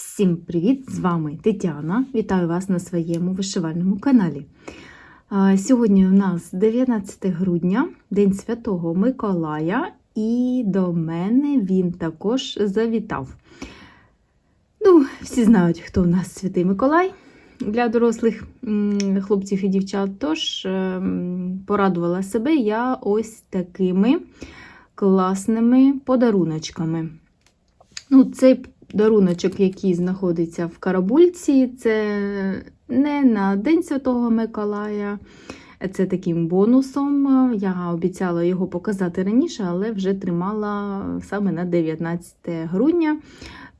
Всім привіт! З вами Тетяна. Вітаю вас на своєму вишивальному каналі. Сьогодні у нас 19 грудня, День Святого Миколая, і до мене він також завітав. Ну, всі знають, хто у нас святий Миколай для дорослих хлопців і дівчат. Тож ем, порадувала себе я ось такими класними подаруночками. Ну, цей даруночок, який знаходиться в карабульці, це не на День Святого Миколая. Це таким бонусом. Я обіцяла його показати раніше, але вже тримала саме на 19 грудня.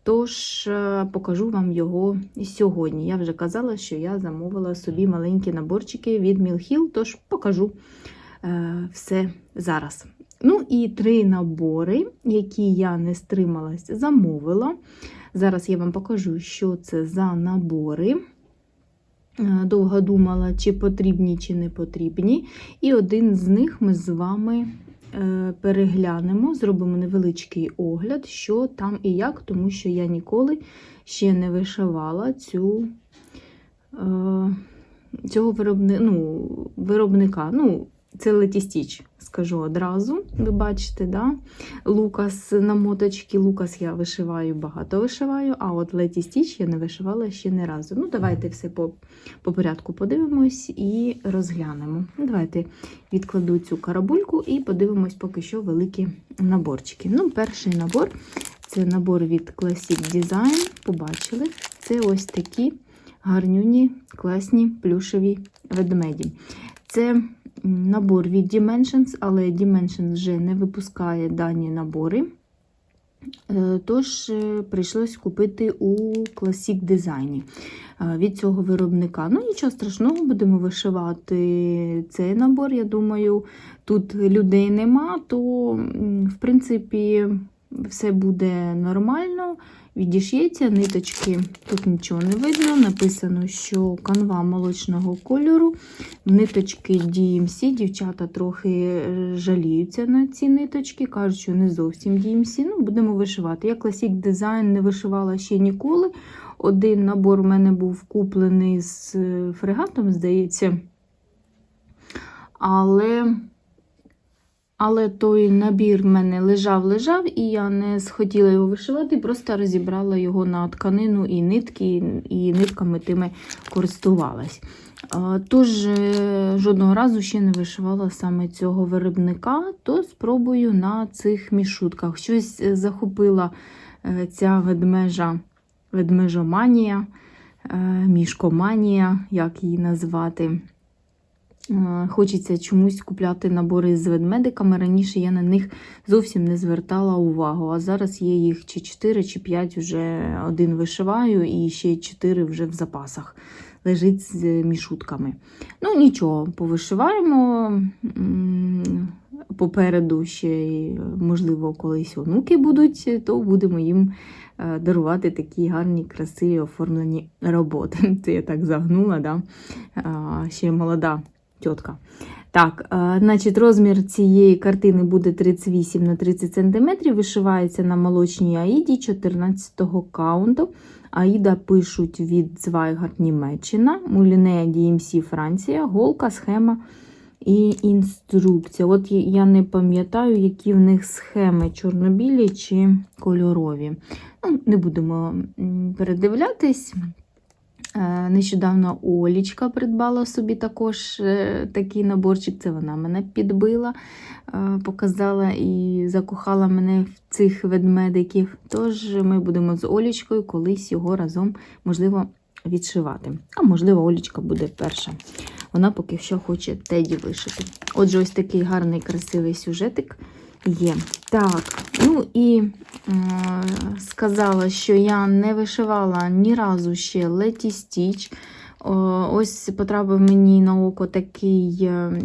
Тож е, покажу вам його сьогодні. Я вже казала, що я замовила собі маленькі наборчики від Мілхіл, тож покажу е, все зараз. Ну і три набори, які я не стрималась, замовила. Зараз я вам покажу, що це за набори. Е, Довго думала, чи потрібні, чи не потрібні. І один з них ми з вами е, переглянемо, зробимо невеличкий огляд, що там і як, тому що я ніколи ще не вишивала цю, е, цього виробни, ну, виробника. Ну, це летістіч, скажу одразу. Ви бачите, да? Лукас на моточки. Лукас я вишиваю, багато вишиваю, а от летістіч я не вишивала ще не разу. Ну, давайте все по, по порядку подивимось і розглянемо. Давайте відкладу цю карабульку і подивимось поки що великі наборчики. Ну, перший набор це набор від Classic Design. Побачили. Це ось такі гарнюні, класні плюшеві ведмеді. Це набор від Dimensions, але Dimensions вже не випускає дані набори. Е, Тож е, прийшлось купити у Classic Design від цього виробника. Ну, нічого страшного, будемо вишивати цей набор. Я думаю, тут людей нема, то, в принципі, все буде нормально. Відіш'ється ниточки, тут нічого не видно. Написано, що канва молочного кольору, ниточки DMC. Дівчата трохи е, жаліються на ці ниточки, кажуть, що не зовсім DMC. Ну, будемо вишивати. Я Classic Design не вишивала ще ніколи. Один набор у мене був куплений з е, фрегатом, здається. Але. Але той набір в мене лежав-лежав, і я не схотіла його вишивати, просто розібрала його на тканину і нитки, і нитками тими користувалась. Тож, е, жодного разу ще не вишивала саме цього виробника, то спробую на цих мішутках. Щось е, захопила е, ця ведмежа, ведмежоманія, мішкоманія, як її назвати. Е, Хочеться чомусь купляти набори з ведмедиками. Раніше я на них зовсім не звертала увагу. А зараз є їх чи 4, чи 5 вже один вишиваю, і ще 4 вже в запасах лежить з мішутками. Ну, нічого, повишиваємо. Попереду ще, можливо, колись онуки будуть, то будемо їм е, дарувати такі гарні, красиві оформлені роботи. Це я так загнула, да? Ще молода тітка. Так, е, значить, розмір цієї картини буде 38 на 30 см, вишивається на молочній аїді 14-го каунту. Аїда пишуть від Zweigardt Німеччина, Мулінея DMC Франція, голка, схема і інструкція. От я не пам'ятаю, які в них схеми чорнобілі чи кольорові. Ну, не будемо передивлятись. Е, Нещодавно Олічка придбала собі також е, такий наборчик. Це вона мене підбила, е, показала і закохала мене в цих ведмедиків. Тож ми будемо з Олічкою колись його разом, можливо, відшивати. А можливо, Олічка буде перша. Вона поки що хоче теді вишити. Отже, ось такий гарний, красивий сюжетик є. Так, ну і е, сказала, що я не вишивала ні разу ще Леті Стіч. Ось потрапив мені на око такий е,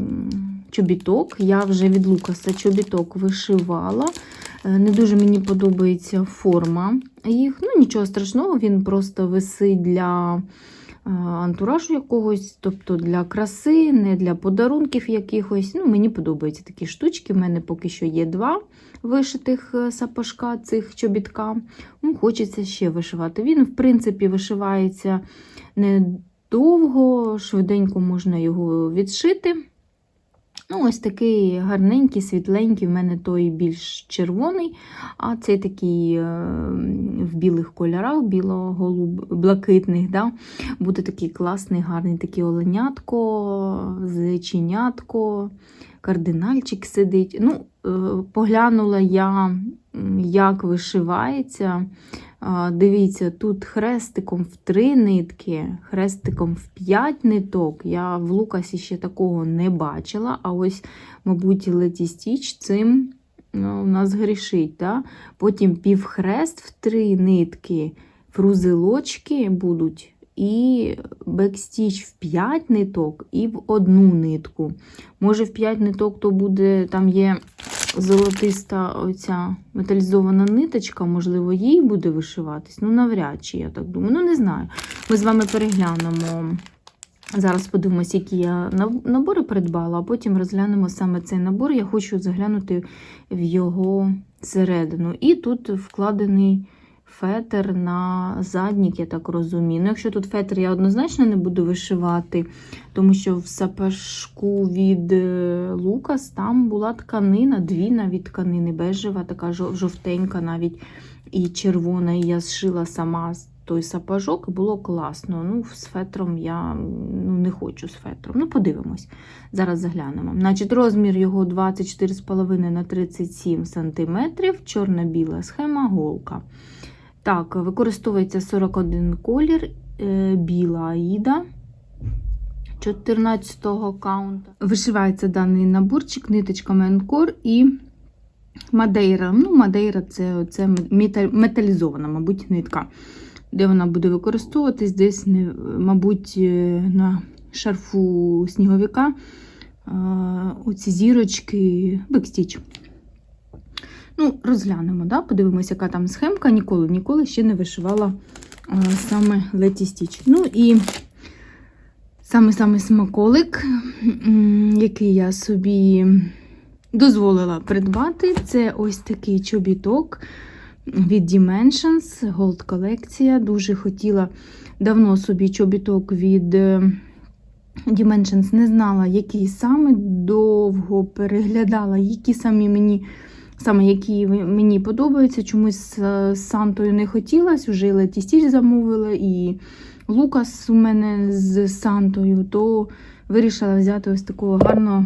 чобіток. Я вже від Лукаса чобіток вишивала. Е, Не дуже мені подобається форма їх. Ну, нічого страшного, він просто висить для антуражу якогось, тобто для краси, не для подарунків якихось. Ну, Мені подобаються такі штучки. У мене поки що є два вишитих е, сапожка цих чобітка. Ну, Хочеться ще вишивати. Він, в принципі, вишивається недовго, швиденько можна його відшити. Ну, ось такий гарненький, світленький, в мене той більш червоний, а цей такий е, в білих кольорах, біло-голуб-блакитних. Да? Буде такий класний, гарний такий оленятко, зеченятко, кардинальчик сидить. Ну, е, Поглянула я, як вишивається. Дивіться, тут хрестиком в три нитки, хрестиком в п'ять ниток. Я в Лукасі ще такого не бачила. А ось, мабуть, Леті Стіч цим ну, у нас грішить. Да? Потім півхрест в три нитки, фрузелочки будуть, і бекстіч в 5 ниток і в одну нитку. Може, в 5 ниток то буде, там є золотиста оця металізована ниточка, можливо, їй буде вишиватись. Ну, навряд чи, я так думаю. Ну, не знаю. Ми з вами переглянемо. Зараз подивимось, які я набори придбала, а потім розглянемо саме цей набор. Я хочу заглянути в його середину. І тут вкладений фетр на заднік, я так розумію. Ну, якщо тут фетр я однозначно не буду вишивати, тому що в сапожку від е, Лукас там була тканина, дві навіть тканини, бежева, така жовтенька навіть і червона. І я зшила сама той сапожок, було класно. Ну, з фетром я ну, не хочу з фетром. Ну, подивимось. Зараз заглянемо. Значить, розмір його 24,5 на 37 см, чорно-біла схема, голка. Так, використовується 41 колір, е, біла аїда 14-го каунта. Вишивається даний наборчик ниточками Анкор і Мадейра. Ну, Мадейра це, це металізована, мабуть, нитка. Де вона буде використовуватись десь, мабуть, е, на шарфу сніговика. Оці зірочки, бекстіч. Ну, розглянемо, да? подивимося, яка там схемка. Ніколи, ніколи ще не вишивала е, саме Леті Стіч. Ну і саме-саме смаколик, який я собі дозволила придбати, це ось такий чобіток від Dimensions, Gold колекція. Дуже хотіла давно собі чобіток від е, Dimensions, не знала, який саме, довго переглядала, які самі мені саме які мені подобаються. Чомусь з Сантою не хотілося, вже Леті замовила, і Лукас у мене з Сантою, то вирішила взяти ось такого гарного.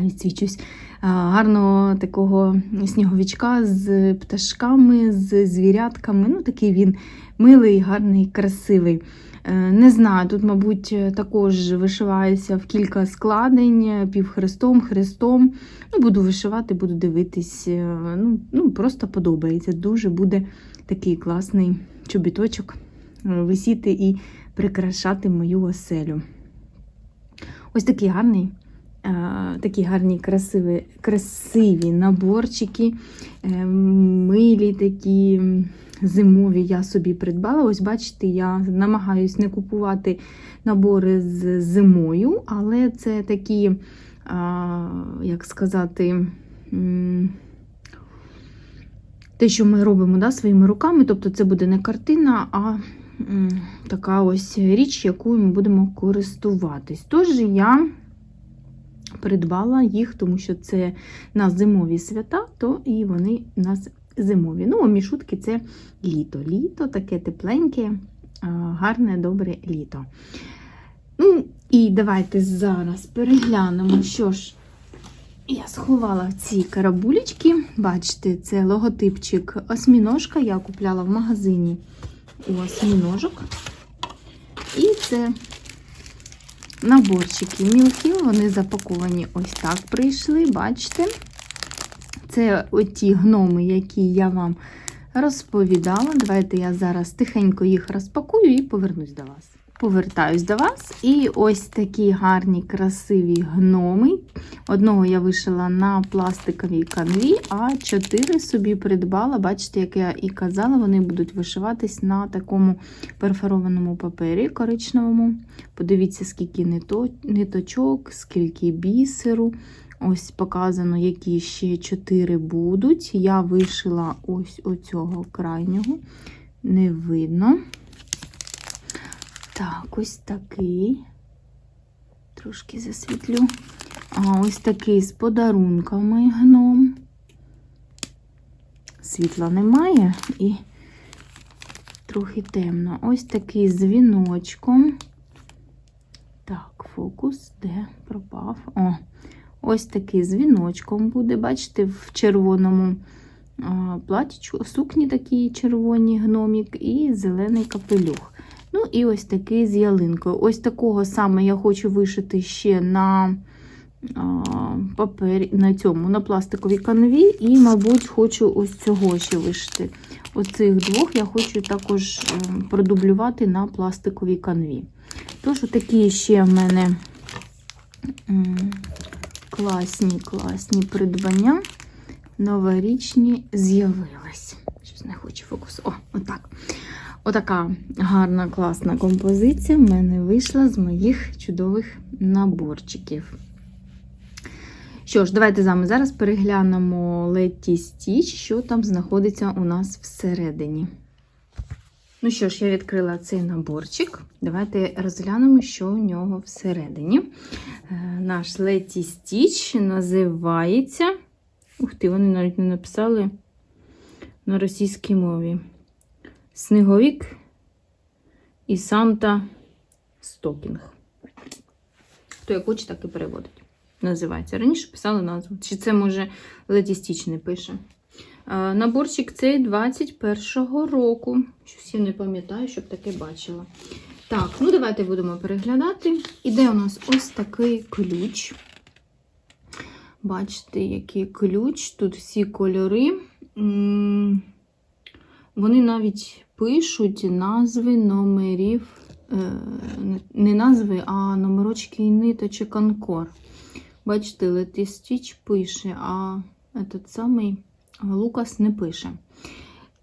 Відсвічусь. Гарного такого сніговичка з пташками, з звірятками. Ну, такий він милий, гарний, красивий. Е, Не знаю, тут, мабуть, також вишиваюся в кілька складень, півхрестом, хрестом. Ну, буду вишивати, буду дивитись. е, Ну, ну, просто подобається. Дуже буде такий класний чобіточок е, висіти і прикрашати мою оселю. Ось такий гарний. Е, Такі гарні красиві, красиві наборчики, е, милі такі зимові я собі придбала. Ось бачите, я намагаюсь не купувати набори з зимою, але це такі, а, як сказати, те, що ми робимо да, своїми руками, тобто це буде не картина, а така ось річ, якою ми будемо користуватись. Тож я придбала їх, тому що це на зимові свята, то і вони у нас зимові. Ну, мішутки це літо. Літо таке тепленьке, гарне, добре літо. Ну, і давайте зараз переглянемо, що ж я сховала ці карабулечки. Бачите, це логотипчик осьміножка. Я купляла в магазині у осьміножок. І це наборчики мілки, вони запаковані ось так прийшли, бачите? Це оті гноми, які я вам розповідала. Давайте я зараз тихенько їх розпакую і повернусь до вас. Повертаюсь до вас. І ось такі гарні, красиві гноми. Одного я вишила на пластиковій канві, а чотири собі придбала. Бачите, як я і казала, вони будуть вишиватись на такому перфорованому папері коричневому. Подивіться, скільки ниточок, скільки бісеру. Ось показано, які ще чотири будуть. Я вишила ось оцього крайнього. Не видно. Так, ось такий. Трошки засвітлю. А ось такий з подарунками гном. Світла немає і трохи темно. Ось такий з віночком. Так, фокус, де пропав? О, ось такий з віночком буде, бачите, в червоному платічку, сукні такі червоні гномік і зелений капелюх. Ну, і ось такий з ялинкою. Ось такого саме я хочу вишити ще на папері, на цьому, на пластиковій канві, і, мабуть, хочу ось цього ще вишити. Оцих двох я хочу також ем, продублювати на пластиковій канві. Тож, такі ще в мене класні, класні придбання. Новорічні з'явились. Щось не хочу фокус. О, отак. Отака гарна, класна композиція в мене вийшла з моїх чудових наборчиків. Що ж, давайте з вами зараз переглянемо Letty Stitch, що там знаходиться у нас всередині. Ну що ж, я відкрила цей наборчик. Давайте розглянемо, що у нього всередині. Е, Наш Letty Stitch називається. Ух ти, вони навіть не написали на російській мові. Сніговік і Санта Стокінг. Хто як хоче, так і переводить. Називається. Раніше писали назву. Чи це, може, не пише. Наборчик цей 21-го року. Щось я не пам'ятаю, щоб таке бачила. Так, ну давайте будемо переглядати. Іде у нас ось такий ключ. Бачите, який ключ. Тут всі кольори. Вони навіть пишуть назви номерів, е, не назви, а номерочки і ниточок Анкор. Бачите, Stitch пише, а этот самий Лукас не пише.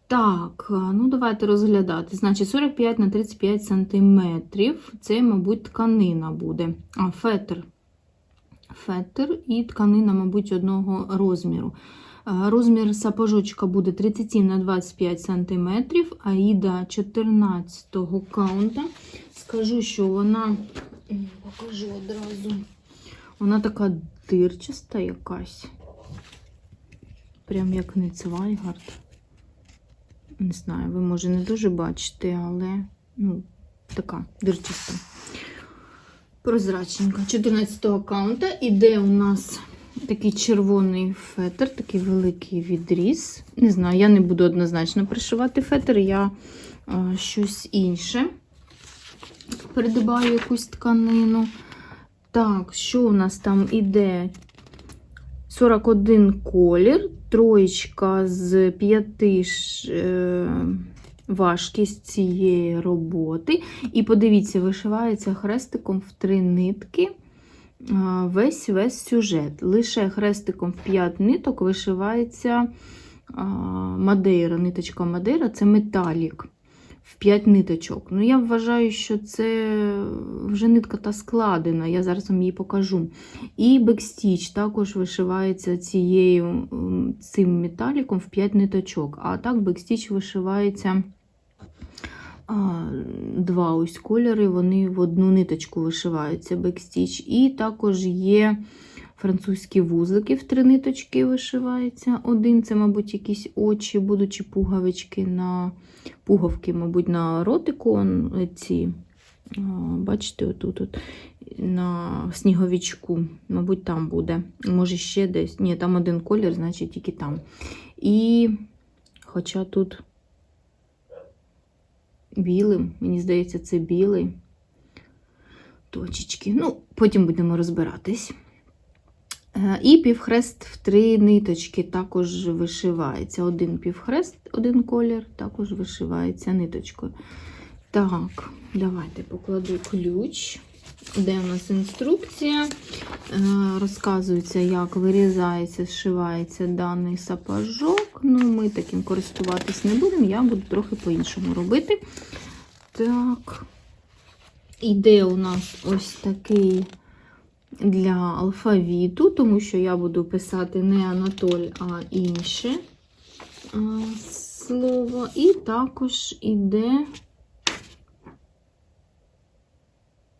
Так, ну давайте розглядати. Значить, 45 на 35 сантиметрів. Це, мабуть, тканина буде. А, фетр. Фетр і тканина, мабуть, одного розміру. Розмір сапожочка буде 37 на 25 сантиметрів, аїда 14 каунта. Скажу, що вона, покажу одразу. Вона така дирчаста якась. Прям як не Цвайгард. Не знаю, ви може не дуже бачите, але ну, така дирчаста. Прозрачненька. 14 аккаунта. Іде у нас такий червоний фетр, такий великий відріз. Не знаю, я не буду однозначно пришивати фетр, я а, щось інше придбаю якусь тканину. Так, що у нас там іде? 41 колір, троєчка з 5 ж, е, важкість цієї роботи. І подивіться, вишивається хрестиком в три нитки весь весь сюжет. Лише хрестиком в 5 ниток вишивається мадейра, ниточка мадейра це металік. В 5 ниточок. Ну, я вважаю, що це вже нитка та складена, я зараз вам її покажу. І бекстіч також вишивається цією, цим металіком в 5 ниточок. А так бекстіч вишивається два ось кольори, вони в одну ниточку вишиваються бекстіч. І також є французькі вузлики в три ниточки вишивається. Один це, мабуть, якісь очі, будучи пуговички на пуговки, мабуть, на ротику. ці. Бачите, отут от, на сніговичку, мабуть, там буде. Може, ще десь. Ні, там один колір, значить, тільки там. І, хоча тут білим, мені здається, це білий. Точечки. Ну, потім будемо розбиратись. Е, І півхрест в три ниточки також вишивається. Один півхрест, один колір, також вишивається ниточкою. Так, давайте покладу ключ. Де у нас інструкція? Е, Розказується, як вирізається, зшивається даний сапожок. Ну, ми таким користуватись не будемо, я буду трохи по-іншому робити. Так, іде у нас ось такий для алфавіту, тому що я буду писати не Анатоль, а інше слово. І також іде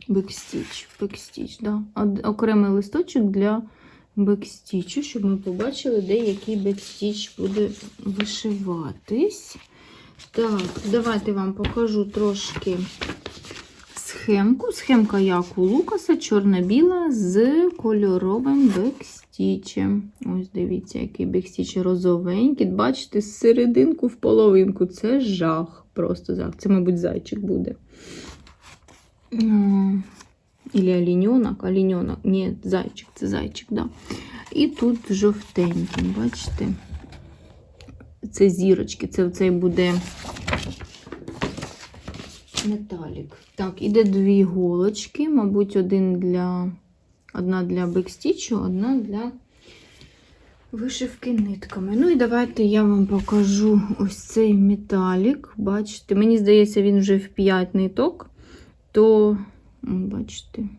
бекстіч. Бекстіч, да. Окремий листочок для бекстічу, щоб ми побачили, де який бекстіч буде вишиватись. Так, давайте вам покажу трошки схемку. Схемка як у Лукаса, чорно-біла з кольоровим бекстічем. Ось дивіться, який бекстіч розовенький. Бачите, з серединку в половинку. Це жах. Просто жах. Це, мабуть, зайчик буде. А, Ілі оленьонок, оленьонок. Ні, зайчик, це зайчик, да. І тут жовтенький, бачите? Це зірочки, це цей буде металік. Так, іде дві голочки, мабуть, один для, одна для бекстічу, одна для вишивки нитками. Ну і давайте я вам покажу ось цей металік. Бачите, мені здається, він вже в 5 ниток, то, бачите,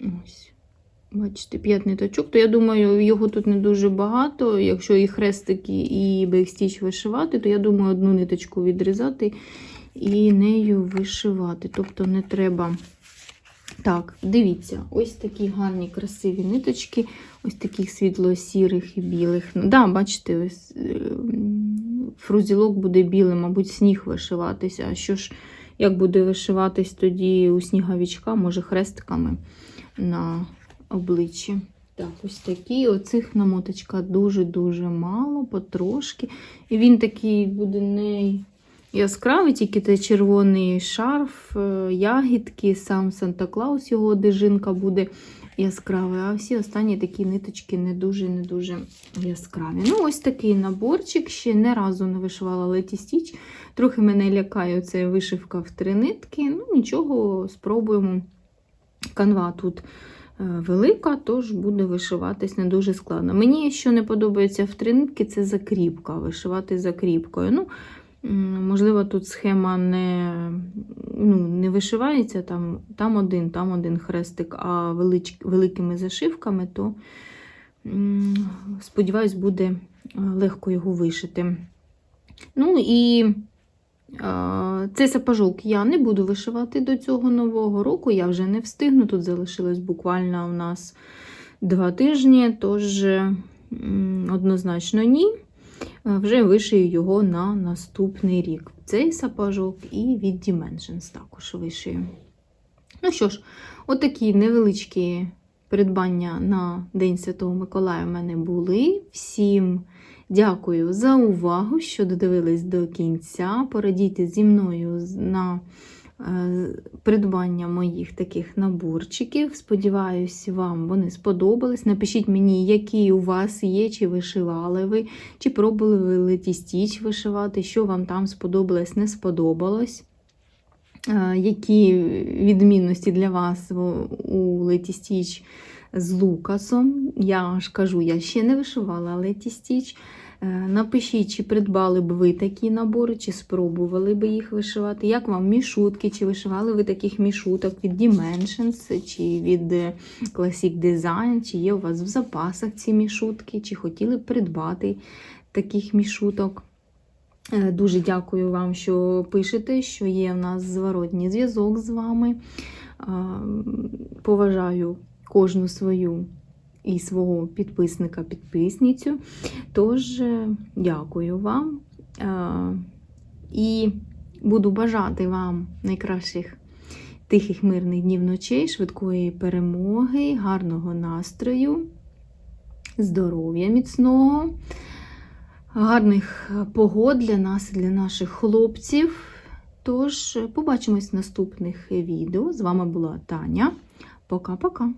ось. Бачите, 5 ниточок, то я думаю, його тут не дуже багато. Якщо і хрестики, і бекстіч вишивати, то я думаю, одну ниточку відрізати і нею вишивати. Тобто не треба. Так, дивіться, ось такі гарні, красиві ниточки, ось таких світло-сірих і білих. Ну, да, бачите, ось, е, фрузілок буде білим, мабуть, сніг вишиватися. А що ж, як буде вишиватись тоді у сніговічка, може, хрестиками на обличчі. Так, ось такі. Оцих намоточка дуже-дуже мало, потрошки. І він такий буде не яскравий, тільки той червоний шарф, е, ягідки, сам Санта-Клаус, його одежинка буде яскравий, а всі останні такі ниточки не дуже-не дуже яскраві. Ну, ось такий наборчик. Ще не разу не вишивала Леті Стіч. Трохи мене лякає ця вишивка в три нитки. Ну, нічого, спробуємо. Канва тут е, велика, тож буде вишиватись не дуже складно. Мені що не подобається в три нитки, це закріпка, вишивати закріпкою. Ну, Можливо, тут схема не ну, не вишивається, там там один, там один хрестик, а велич, великими зашивками, то сподіваюсь, буде е, легко його вишити. Ну і а, Цей сапожок я не буду вишивати до цього нового року, я вже не встигну. Тут залишилось буквально у нас два тижні, тож однозначно ні. Е, Вже вишию його на наступний рік. Цей сапожок і від Dimensions також вишию. Ну що ж, отакі невеличкі придбання на День Святого Миколая в мене були. Всім Дякую за увагу, що додивились до кінця. Порадійте зі мною на придбання моїх таких наборчиків. Сподіваюсь, вам вони сподобались. Напишіть мені, які у вас є, чи вишивали ви, чи пробували ви Леті Стіч вишивати, що вам там сподобалось, не сподобалось. Е, Які відмінності для вас у Леті Стіч з Лукасом? Я ж кажу, я ще не вишивала Леті Стіч. Е, Напишіть, чи придбали б ви такі набори, чи спробували б їх вишивати. Як вам мішутки, чи вишивали ви таких мішуток від Dimensions, чи від е, Classic Design, чи є у вас в запасах ці мішутки, чи хотіли б придбати таких мішуток. Е, Дуже дякую вам, що пишете, що є в нас зворотній зв'язок з вами. Поважаю кожну свою і свого підписника-підписницю. Тож, е, дякую вам Е, і буду бажати вам найкращих тихих мирних днів ночей, швидкої перемоги, гарного настрою, здоров'я міцного, гарних погод для нас і для наших хлопців. Тож, побачимось в наступних відео. З вами була Таня. Пока-пока.